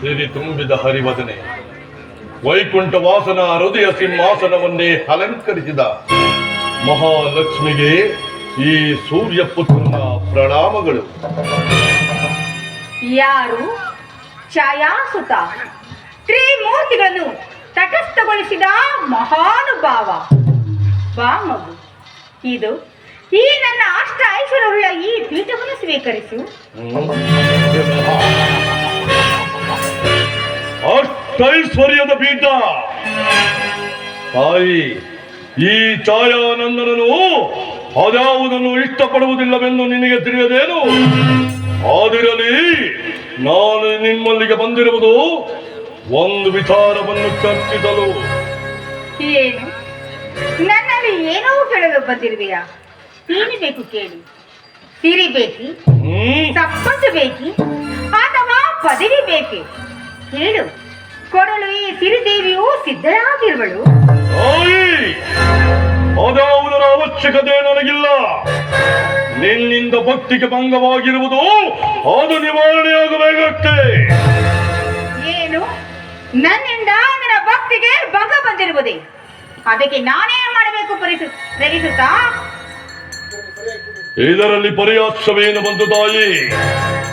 ಸಿರಿ ತುಂಬಿದ ಹರಿವದನೆ. ವೈಕುಂಠ ವಾಸನ ಹೃದಯ ಸಿಂಹಾಸನವನ್ನೇ ಅಲಂಕರಿಸಿದ. ಮಹಾಲಕ್ಷ್ಮಿಗೆ ಈ ಸೂರ್ಯ ಪುತ್ರನ ಪ್ರಣಾಮಗಳು. ಯಾರು? ಛಾಯಾಸುತ. ತ್ರಿಮೂರ್ತಿಗಳನ್ನು ತಟಸ್ಥಗೊಳಿಸಿದ ಮಹಾನುಭಾವ. ಬಾ ಮಗು. ಇದು ಈ ನನ್ನ ಅಷ್ಟ ಐಶ್ವರ್ಯವುಳ್ಳ ಈ ಪೀಠವನ್ನು ಸ್ವೀಕರಿಸು. ಅಷ್ಟೈಶ್ವರ್ಯದ ಪೀಠ. ತಾಯಿ ಈ ಛಾಯಾನಂದನನು ಅದ್ಯಾವುದನ್ನು ಇಷ್ಟಪಡುವುದಿಲ್ಲವೆಂದು ನಿನಗೆ ತಿಳಿಯದೇನು? ಆದಿರಲಿ ನಾನು ನಿಮ್ಮಲ್ಲಿಗೆ ಬಂದಿರುವುದು ಒಂದು ವಿಚಾರವನ್ನು ಚರ್ಚಿಸಲು. ಏನು? ನನ್ನಲ್ಲಿ ಏನೋ ಕೇಳಲು ಬಂದಿರುವೆಯಾ? ಏನು ಬೇಕು ಕೇಳಿ. ಸಿರಿ ಬೇಕಿ? ಸಪ್ಪತ್ತು ಬೇಕಿ? ಅಥವಾ ಪದವಿ ಬೇಕೆ? ಹೇಳು. ಕೊಡಲು ಈ ಸಿರಿದೇವಿಯು ಸಿದ್ಧರಾಗಿರುವಳು ಅದಾವುದರ ಅವಶ್ಯಕತೆ ನನಗಿಲ್ಲ. ನಿನ್ನಿಂದ ಭಕ್ತಿಗೆ ಭಂಗವಾಗಿರುವುದು ಅದು ನಿವಾರಣೆಯಾಗಬೇಕಷ್ಟೆ. ಏನು? ನನ್ನಿಂದ ನನ್ನ ಭಕ್ತಿಗೆ ಭಂಗ ಬಂದಿರುವುದೇ? ಅದಕ್ಕೆ ನಾನೇ ಮಾಡಬೇಕು ಪರಿಸು ಗ್ರಹಿಸುತ್ತಾ ಇದರಲ್ಲಿ ಪರ್ಯಾಕ್ಷವೇನು ಬಂತು ತಾಯಿ?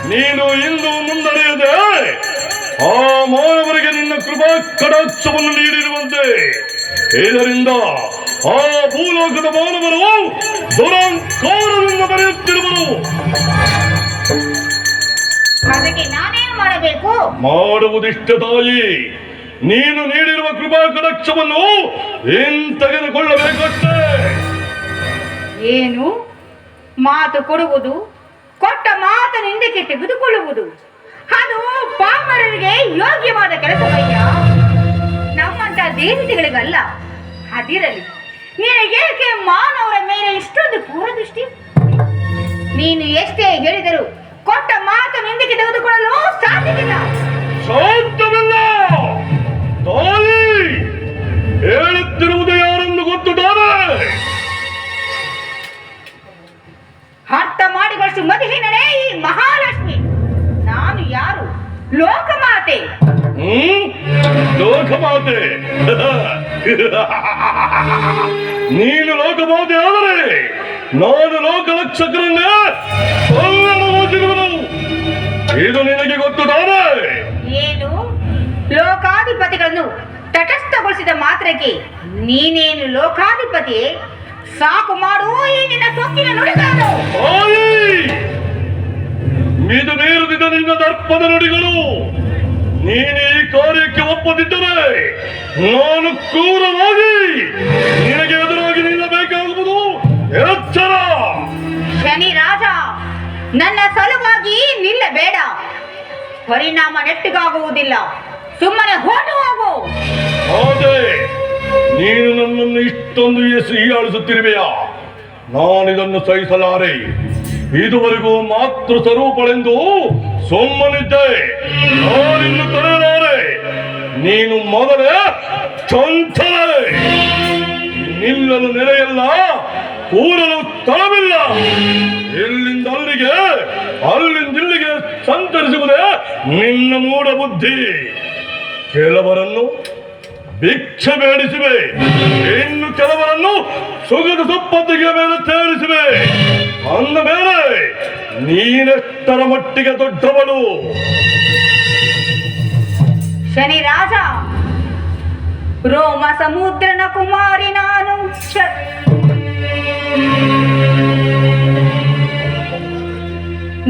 ನೀನು ಇಂದು ಮುಂದಡೆಯದೆ ಆ ಮಾನವರಿಗೆ ನಿನ್ನ ಕೃಪಾ ಕಡಾಕ್ಷವನ್ನು ನೀಡಿರುವಂತೆ. ಇದರಿಂದ ಆ ಭೂಲೋಕದ ಮಾನವರು ದುರಂಕಾರದಿಂದ ಬರೆಯುತ್ತಿರುವರು ಅದಕ್ಕೆ ನಾನೇನು ಮಾಡಬೇಕು? ಮಾಡುವುದಿಷ್ಟ ತಾಯಿ. ನೀನು ನೀಡಿರುವ ಕೃಪಾ ಕಟಾಕ್ಷವನ್ನು ಹಿಂತೆಗೆದುಕೊಳ್ಳಬೇಕಷ್ಟೇ ಏನು? ಮಾತು ಕೊಡುವುದು ಕೊಟ್ಟ ಮಾತನಿಂದಕ್ಕೆ ತೆಗೆದುಕೊಳ್ಳುವುದು ಅದು ಯೋಗ್ಯವಾದ ಕೆಲಸವಯ್ಯ ನಮ್ಮಂತ ದೇವತೆಗಳಿಗಲ್ಲ, ಅದಿರಲಿ. ನಿನಗೇಕೆ ಮಾನವರ ಮೇಲೆ ಇಷ್ಟೊಂದು ದೃಷ್ಟಿ ನೀನು ಎಷ್ಟೇ ಹೇಳಿದರು ಕೊಟ್ಟ ಮಾತನಿಂದಕ್ಕೆ ತೆಗೆದುಕೊಳ್ಳಲು ಸಾಧ್ಯವಿಲ್ಲ. ನೀನು ಲೋಕಬೋಧಿ ಆದರೆ ನಾನು ಲೋಕಲಕ್ಷಕರನ್ನ ಇದು ನಿನಗೆ ಗೊತ್ತು ತಾನೇ? ಏನು? ಲೋಕಾಧಿಪತಿಗಳನ್ನು ತಟಸ್ಥಗೊಳಿಸಿದ ಮಾತ್ರಕ್ಕೆ ನೀನೇನು ಲೋಕಾಧಿಪತಿ? ಸಾಕು ಮಾಡು ನಿನ್ನ ಸೊಕ್ಕಿನ ನುಡಿದಾನು ಮಿದು ಮೀರಿದ ನಿನ್ನ ದರ್ಪದ ನುಡಿಗಳು. ನೀನು ಈ ಕಾರ್ಯಕ್ಕೆ ಒಪ್ಪದಿದ್ದರೆ ನಾನು ಕ್ರೂರವಾಗಿ ನಿನಗೆ ಎದುರಾಗಿ ನಿಲ್ಲಬೇಕಾಗುವುದು ಎಚ್ಚರ. ಶನಿ ರಾಜ ನನ್ನ ಸಲುವಾಗಿ ನಿಲ್ಲಬೇಡ. ಪರಿಣಾಮ ನೆಟ್ಟಿಗಾಗುವುದಿಲ್ಲ. ಸುಮ್ಮನೆ ಹೋಟು ಹೋಗು. ನೀನು ನನ್ನನ್ನು ಇಷ್ಟೊಂದು ಎಸಿ ಹೀಯಾಳಿಸುತ್ತಿರುವೆಯಾ? ನಾನಿದನ್ನು ಸಹಿಸಲಾರೆ. ಇದುವರೆಗೂ ಮಾತೃ ಸ್ವರೂಪಳೆಂದು ಸುಮ್ಮನಿದ್ದೆ. ನಾನಿನ್ನು ತಡೆಯಲಾರೆ ನೀನು ಮೊದಲೇ ಚಂಚಲೆ ನಿಲ್ಲಲು ನೆಲೆಯಲ್ಲ, ಕೂರಲು ತಳವಿಲ್ಲ ಎಲ್ಲಿಂದ ಅಲ್ಲಿಗೆ, ಅಲ್ಲಿಂದ ಇಲ್ಲಿಗೆ ಸಂತರಿಸುವುದೇ ನಿನ್ನ ಮೂಢ ಬುದ್ಧಿ. ಕೆಲವರನ್ನು ಭಿಕ್ಷೆ ಬೇಡಿಸಿವೆ. ಇನ್ನು ಕೆಲವರನ್ನು ಸುಗದ ಸೊಪ್ಪತ್ತಿಗೆ ಮೇಲೆ ಸೇರಿಸಿವೆ ಅಂದ ಮೇಲೆ ನೀನೆಷ್ಟರ ಮಟ್ಟಿಗೆ ದೊಡ್ಡವಳು? ಶನಿ ರಾಜ ರೋಮ ಸಮುದ್ರನ ಕುಮಾರಿ ನಾನು.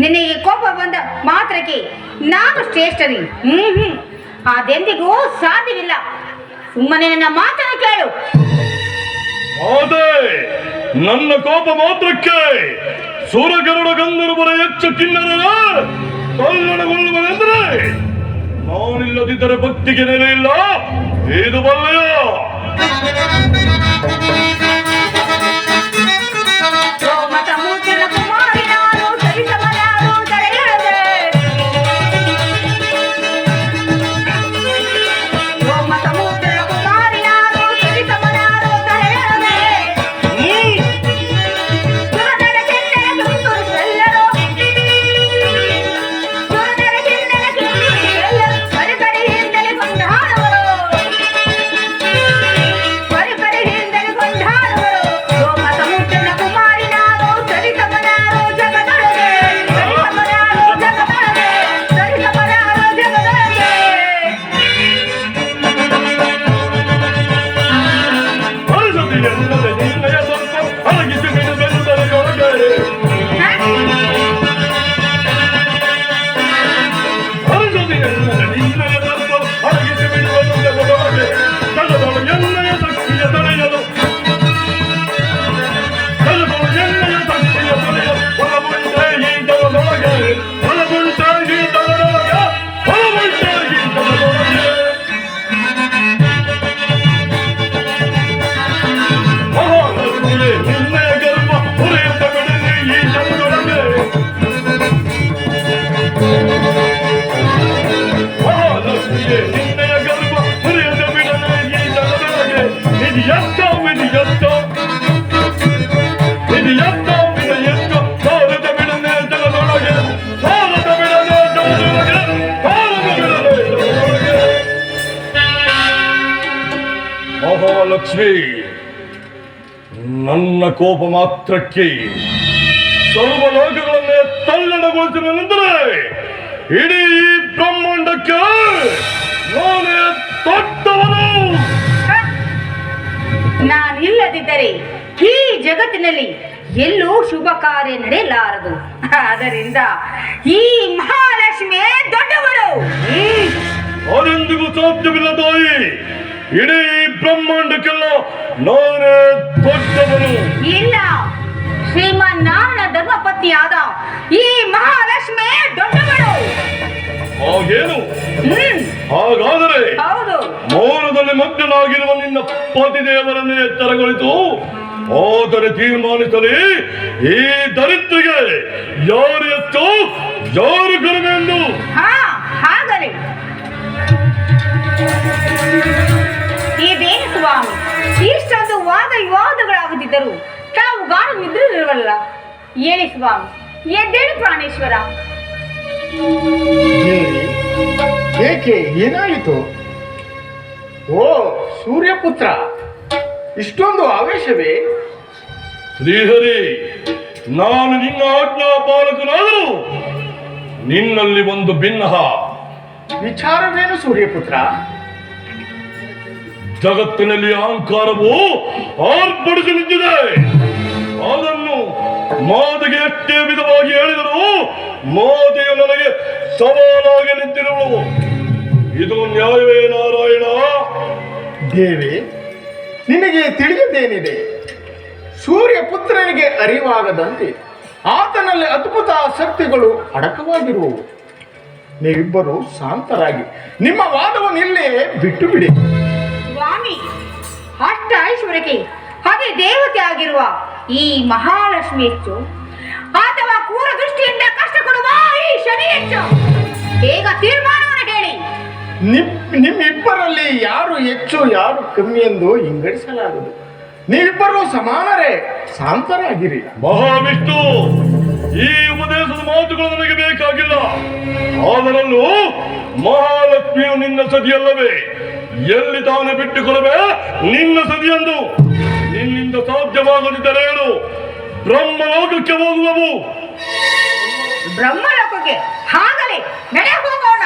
ನಿನಗೆ ಕೋಪ ಬಂದ ಮಾತ್ರಕ್ಕೆ ನಾನು ಶ್ರೇಷ್ಠನಿ. ಹ್ಮ್ ಹ್ಮ್. ಅದೆಂದಿಗೂ ಸಾಧ್ಯವಿಲ್ಲ. ಸುಮ್ಮನೆ ನನ್ನ ಮಾತನ್ನು ಕೇಳು. ನನ್ನ ಕೋಪ ಮಾತ್ರಕ್ಕೆ ಸುರಗರುಡ ಗಂಧರ್ವರ ಹೆಚ್ಚು ಕಿನ್ನರ ಕಲ್ಲಣಗೊಳ್ಳುವನೆಂದರೆ ನಾನಿಲ್ಲದಿದ್ದರೆ ಭಕ್ತಿಗೆ ನೆಲೆ ಇಲ್ಲ. ಇದು ಸಾಲದ ಬಿಡನೆ ಜಗದೊಳಗೆ ಮಹಾಲಕ್ಷ್ಮಿ ನನ್ನ ಕೋಪ ಮಾತ್ರಕ್ಕೆ ಸರ್ವಲೋಕಗಳನ್ನೇ ತಲ್ಲಣಗೊಳಿಸಿದನೆಂದರೆ ಇಡೀ ಬ್ರಹ್ಮಾಂಡಕ್ಕೆ ನಾನೇ ದೊಡ್ಡವನು ನಾನಿಲ್ಲದಿದ್ದರೆ ಈ ಜಗತ್ತಿನಲ್ಲಿ ಎಲ್ಲೂ ಶುಭ ಕಾರ್ಯ ನಡೆಯಲಾರದು. ಆದ್ದರಿಂದ ಈ ಮಹಾಲಕ್ಷ್ಮಿಯೇ ದೊಡ್ಡವಳು. ಅದೆಂದಿಗೂ ಸಾಧ್ಯವಿಲ್ಲ ತಾಯಿ. ಇಡೀ ಬ್ರಹ್ಮಾಂಡಕ್ಕೆಲ್ಲ ನಾನೇ ದೊಡ್ಡವನು. ಇಲ್ಲ ಶ್ರೀಮನ್ನಾರಾಯಣ ಧರ್ಮಪತ್ನಿಯಾದ ಈ ಮಹಾಲಕ್ಷ್ಮಿ ದೊಡ್ಡವಳು. ಹಾಗೇನು? ಹಾಗಾದರೆ ಮೌನದಲ್ಲಿ ಮಗ್ನನಾಗಿರುವ ನಿನ್ನ ಪತಿದೇವರನ್ನೇ ಎಚ್ಚರಗೊಳಿತು. ಆದರೆ ತೀರ್ಮಾನಿಸಲಿ ಈ ದರಿದ್ರಿಗೆ ಯಾರು ಎತ್ತು ಯಾರು ಕಡಿಮೆ ಎಂದು? ಇದೇನು ಸ್ವಾಮಿ ಇಷ್ಟೊಂದು ವಾದ ವಿವಾದಗಳಾಗುತ್ತಿದ್ದರು ತಾವು ಗಾಢ ನಿದ್ರಿರುವಲ್ಲ ಏನೇ ಸ್ವಾಮಿ ಎದ್ದೇಳಿ ಪ್ರಾಣೇಶ್ವರ. ಏನಾಯಿತು? ಓ ಸೂರ್ಯಪುತ್ರ ಇಷ್ಟೊಂದು ಆವೇಶವೇ? ಶ್ರೀಹರಿ ನಾನು ನಿನ್ನ ಆಜ್ಞಾ ಪಾಲಕನಾದರು ನಿನ್ನಲ್ಲಿ ಒಂದು ಭಿನ್ನಹ. ವಿಚಾರವೇನು ಸೂರ್ಯಪುತ್ರ? ಜಗತ್ತಿನಲ್ಲಿ ಅಹಂಕಾರವು ಆರ್ಪಡಿಸಿ ನಿಂತಿದೆ. ಅದನ್ನು ಮಾತಿಗೆ ಎಷ್ಟೇ ವಿಧವಾಗಿ ಹೇಳಿದರೂ ಮಾತೆಯು ನನಗೆ ಸವಾಲಾಗಿ ನಿಂತಿರುವಳು. ಇದು ನ್ಯಾಯವೇ ನಾರಾಯಣ? ದೇವಿ ನಿನಗೆ ತಿಳಿಯದೇನಿದೆ? ಸೂರ್ಯಪುತ್ರನಿಗೆ ಅರಿವಾಗದಂತೆ ಆತನಲ್ಲಿ ಅದ್ಭುತ ಶಕ್ತಿಗಳು ಅಡಕವಾಗಿರುವವು. ನೀವಿಬ್ಬರು ಶಾಂತರಾಗಿ ನಿಮ್ಮ ವಾದವನ್ನು ಇಲ್ಲೇ ಬಿಟ್ಟು ಬಿಡಿ ಸ್ವಾಮಿ ಅಷ್ಟ ಐಶ್ವರ್ಯಕ್ಕೆ ಅದೇ ದೇವತೆ ಆಗಿರುವ ಈ ಮಹಾಲಕ್ಷ್ಮಿ ಹೆಚ್ಚು. ಅಥವಾ ಕೂರ ದೃಷ್ಟಿಯಿಂದ ಕಷ್ಟ ಕೊಡುವ ಈ ಶನಿ ಹೆಚ್ಚು. ಬೇಗ ಹೇಳಿ ನಿಮ್ ನಿಮ್ಮಿಬ್ಬರಲ್ಲಿ ಯಾರು ಹೆಚ್ಚು ಯಾರು ಕಮ್ಮಿ ಎಂದು ವಿಂಗಡಿಸಲಾಗದು ನೀವಿಬ್ಬರು ಸಮಾನರೇ ಶಾಂತರಾಗಿರಿ. ಮಹಾವಿಷ್ಣು ಈ ಉಪದೇಶದ ಮಾತುಗಳು ನನಗೆ ಬೇಕಾಗಿಲ್ಲ. ಆದರಲ್ಲೂ ಮಹಾಲಕ್ಷ್ಮಿಯು ನಿನ್ನ ಸದಿಯಲ್ಲವೇ ಎಲ್ಲಿ ತಾನು ಬಿಟ್ಟುಕೊಡಬೇ ನಿನ್ನ ಸದಿಯಂದು ನಿನ್ನಿಂದ ಸಾಧ್ಯವಾಗದಿದ್ದರೆ ಹೇಳು ಬ್ರಹ್ಮಲೋಕಕ್ಕೆ ಹೋಗುವವು. ಬ್ರಹ್ಮಲೋಕಕ್ಕೆ? ಹಾಗಲೇ ನಡೆಯ ಹೋಗೋಣ.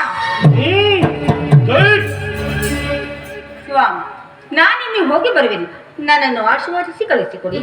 ಸ್ವಾಮಿ ನಾನಿನ್ನು ಹೋಗಿ ಬರುವೆನು. ನನ್ನನ್ನು ಆಶೀರ್ವಾದಿಸಿ ಕಳಿಸಿಕೊಡಿ